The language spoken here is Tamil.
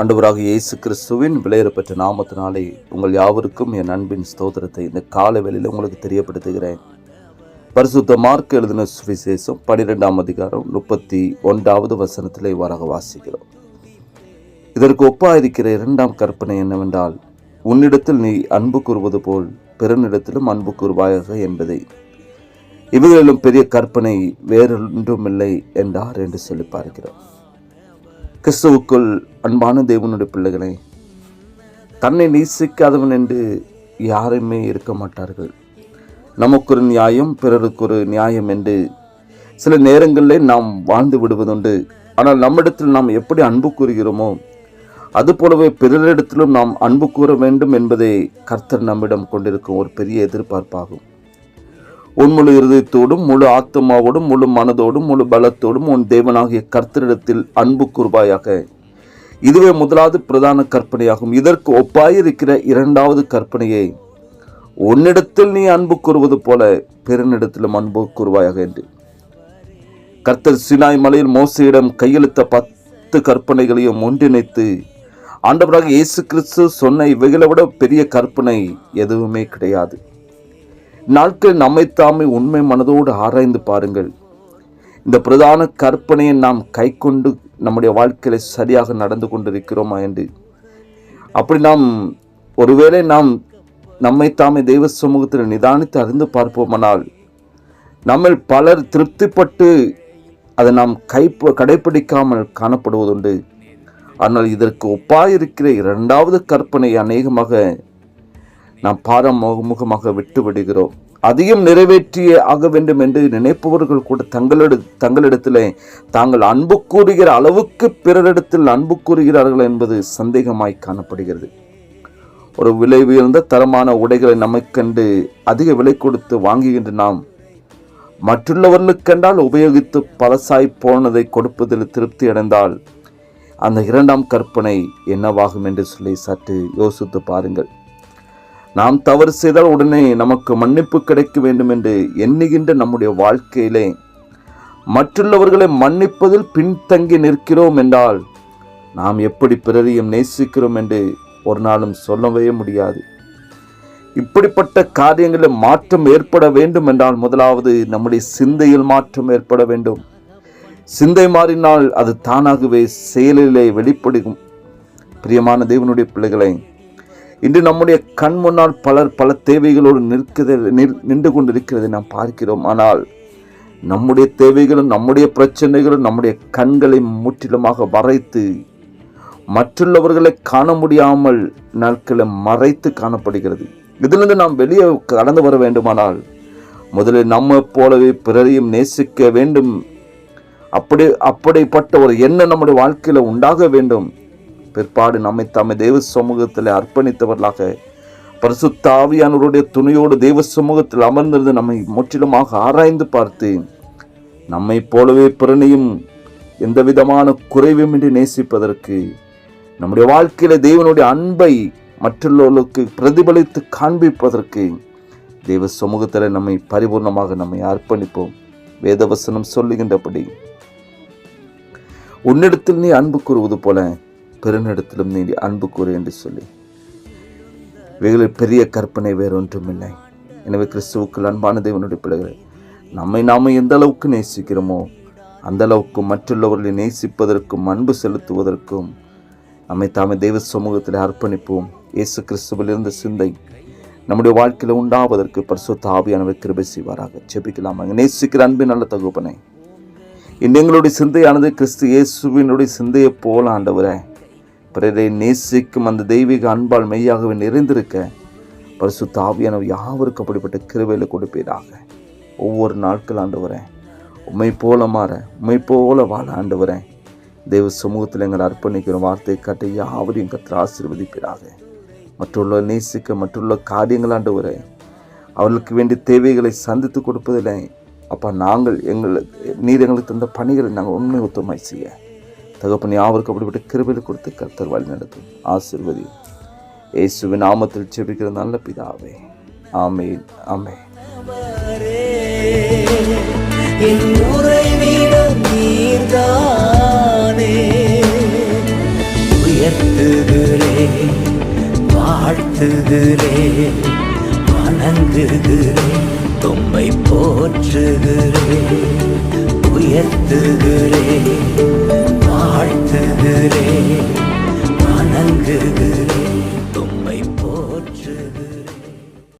ஆண்டவராக இயேசு கிறிஸ்துவின் விலையேறப்பட்ட நாமத்தினாலே உங்கள் யாவருக்கும் என் அன்பின் ஸ்தோத்திரத்தை இந்த கால வேளையில் உங்களுக்கு தெரியப்படுத்துகிறேன். பரிசுத்த மார்க் எழுதின சுவிசேஷம் பனிரெண்டாம் அதிகாரம் முப்பத்தி ஒன்றாவது வசனத்திலே இவ்வாறாக வாசிக்கிறோம். இதற்கு ஒப்பாயிருக்கிற இரண்டாம் கற்பனை என்னவென்றால் உன்னிடத்தில் நீ அன்பு கூறுவது போல் பிறனிடத்திலும் அன்பு கூறுவாயாக என்பதை. இவைகளிலும் பெரிய கற்பனை வேறொன்றுமில்லை என்றார் என்று சொல்லி பார்க்கிறோம். கிறிஸ்துவுக்குள் அன்பான தேவனுடைய பிள்ளைகளே தன்னை நேசிக்காதவன் என்று யாருமே இருக்க மாட்டார்கள். நமக்கு ஒரு நியாயம் பிறருக்கு ஒரு நியாயம் என்று சில நேரங்களிலே நாம் வாழ்ந்து விடுவதுண்டு. ஆனால் நம்மிடத்தில் நாம் எப்படி அன்பு கூறுகிறோமோ அதுபோலவே பிறரிடத்திலும் நாம் அன்பு கூற வேண்டும் என்பதே கர்த்தர் நம்மிடம் கொண்டிருக்கும் ஒரு பெரிய எதிர்பார்ப்பாகும். உன் முழு இருதயத்தோடும் முழு ஆத்மாவோடும் முழு மனதோடும் முழு பலத்தோடும் உன் தேவனாகிய கர்த்தரிடத்தில் அன்பு கூறுவாயாக இதுவே முதலாவது பிரதான கற்பனையாகும். இதற்கு ஒப்பாயிருக்கிற இரண்டாவது கற்பனையை உன்னிடத்தில் நீ அன்பு கூறுவது போல பெருநிடத்திலும் அன்பு கூறுவாயாக என்று. கர்த்தர் சினாய் மலையில் மோசையிடம் கையெழுத்த பத்து கற்பனைகளையும் ஒன்றிணைத்து ஆண்டவராக இயேசு கிறிஸ்து சொன்ன இவைகளை விட பெரிய கற்பனை எதுவுமே கிடையாது. நாட்கள் நம்மைத்தாமே உண்மை மனதோடு ஆராய்ந்து பாருங்கள். இந்த பிரதான கற்பனையை நாம் கை கொண்டு நம்முடைய வாழ்க்கையில் சரியாக நடந்து கொண்டிருக்கிறோமா என்று. அப்படி நாம் ஒருவேளை நாம் நம்மை தாமே தெய்வ சமூகத்தில் நிதானித்து அறிந்து பார்ப்போமானால் நம்மில் பலர் திருப்திப்பட்டு அதை நாம் கை கடைப்பிடிக்காமல் காணப்படுவதுண்டு. ஆனால் இதற்கு ஒப்பாயிருக்கிற இரண்டாவது கற்பனை அநேகமாக நாம் பாரமுகமாக விட்டு விடுகிறோம் அதையும் நிறைவேற்றியே ஆக வேண்டும் என்று நினைப்பவர்கள் கூட தங்களிட தங்களிடத்திலே தாங்கள் அன்பு கூறுகிற அளவுக்கு பிறரிடத்தில் அன்பு கூறுகிறார்கள் என்பது சந்தேகமாய் காணப்படுகிறது. ஒரு விலை உயர்ந்த தரமான உடைகளை நமக்கென்று அதிக விலை கொடுத்து வாங்குகின்ற நாம் மற்றுள்ளவர்களுக்கென்றால் உபயோகித்து பலசாய் போனதை கொடுப்பதில் திருப்தி அடைந்தால் அந்த இரண்டாம் கற்பனை என்னவாகும் என்று சொல்லி சற்று யோசித்து பாருங்கள். நாம் தவறு செய்தால் உடனே நமக்கு மன்னிப்பு கிடைக்க வேண்டும் என்று எண்ணுகின்ற நம்முடைய வாழ்க்கையிலே. மற்றுள்ளவர்களை மன்னிப்பதில் பின்தங்கி நிற்கிறோம் என்றால் நாம் எப்படி பிறரையும் நேசிக்கிறோம் என்று ஒரு நாளும் சொல்லவே முடியாது. இப்படிப்பட்ட காரியங்களில் மாற்றம் ஏற்பட வேண்டும் என்றால் முதலாவது நம்முடைய சிந்தையில் மாற்றம் ஏற்பட வேண்டும். சிந்தை மாறினால் அது தானாகவே செயலிலே வெளிப்படும். பிரியமான தேவனுடைய பிள்ளைகளை இன்று நம்முடைய கண் முன்னால் பலர் பல தேவைகளோடு நிற்கிறது நின்று கொண்டிருக்கிறதை நாம் பார்க்கிறோம். ஆனால் நம்முடைய தேவைகளும் நம்முடைய பிரச்சனைகளும் நம்முடைய கண்களை முற்றிலுமாக வரைத்து மற்றுள்ளவர்களை காண முடியாமல் நாட்களை மறைத்து காணப்படுகிறது. இதிலிருந்து நாம் வெளியே கடந்து வர வேண்டுமானால் முதலில் நம்ம போலவே பிறரையும் நேசிக்க வேண்டும். அப்படி அப்படிப்பட்ட ஒரு எண்ணம் நம்முடைய வாழ்க்கையில் உண்டாக வேண்டும். பிற்பாடு நம்மை தம்மை தெய்வ சமூகத்தில் அர்ப்பணித்தவர்களாக பரிசுத்தாவியானவருடைய துணையோடு தெய்வ சமூகத்தில் அமர்ந்திருந்து நம்மை முற்றிலுமாக ஆராய்ந்து பார்த்து நம்மை போலவே பிறனையும் எந்த விதமான குறைவுமின்றி நேசிப்பதற்கு நம்முடைய வாழ்க்கையில் தெய்வனுடைய அன்பை மற்றவர்களுக்கு பிரதிபலித்து காண்பிப்பதற்கு தெய்வ சமூகத்தில் நம்மை பரிபூர்ணமாக நம்மை அர்ப்பணிப்போம். வேதவசனம் சொல்லுகின்றபடி உன்னிடத்தில் நீ அன்பு கூறுவது போல பிறனிடத்திலும் நீ அன்பு கூறு என்று சொல்லி. இவைகளில் பெரிய கற்பனை வேறொன்றுமில்லை எனவே கிறிஸ்துவுக்குள் அன்பான தேவனுடைய பிள்ளைகள் நம்மை நாம் எந்த அளவுக்கு நேசிக்கிறோமோ அந்த அளவுக்கு மற்றுள்ளவர்களை நேசிப்பதற்கும் அன்பு செலுத்துவதற்கும் நம்மை தாமே தெய்வ சமூகத்தில் அர்ப்பணிப்போம். இயேசு கிறிஸ்துவில் இருந்த சிந்தை நம்முடைய வாழ்க்கையில் உண்டாவதற்கு பரிசுத்த ஆவியானவர் கிருபை செய்வாராக. செபிக்கலாம் நேசிக்கிற அன்பின் நல்ல தகுப்பனை இன்று எங்களுடைய சிந்தையானது கிறிஸ்து இயேசுவினுடைய சிந்தையை போல ஆண்டவரே பிறரை நேசிக்கும் அந்த தெய்வீக அன்பால் மெய்யாகவே நிறைந்திருக்க பரிசு தாவியானவர் யாவருக்கும் அப்படிப்பட்ட கிருவையில் கொடுப்பீராக. ஒவ்வொரு நாட்கள் ஆண்டு வரேன். உண்மை போல மாற உண்மை போல வாழ ஆண்டவரேன் தெய்வ சமூகத்தில் எங்களை அர்ப்பணிக்கிற வார்த்தை காட்ட யாவரையும் கத்திர ஆசீர்வதிப்பீராக. மற்றுள்ள நேசிக்க மற்றுள்ள காரியங்கள் வரேன். அவர்களுக்கு வேண்டிய தேவைகளை சந்தித்து கொடுப்பதில்லை. அப்போ நாங்கள் எங்களுக்கு நீர் எங்களுக்கு தந்த பணிகளை நாங்கள் உண்மை ஒத்துமை செய்ய. தகப்பன் யாவருக்கும் அப்படிப்பட்ட கிருபையில் கொடுத்து கர்த்தர் வழி நடத்தும். ஆசிர்வதி இயேசுவின் நாமத்தில் செபிக்கிற நல்ல பிதாவே. ஆமேன். ஆமே என் உறைவிடம் நீர்தானே உயர்த்துகிறேன் வாழ்த்துகிறேன் வணங்குகிறேன் உயர்த்துகிறேன் வாழ்த்துகிறேன். வணங்குகிறேன்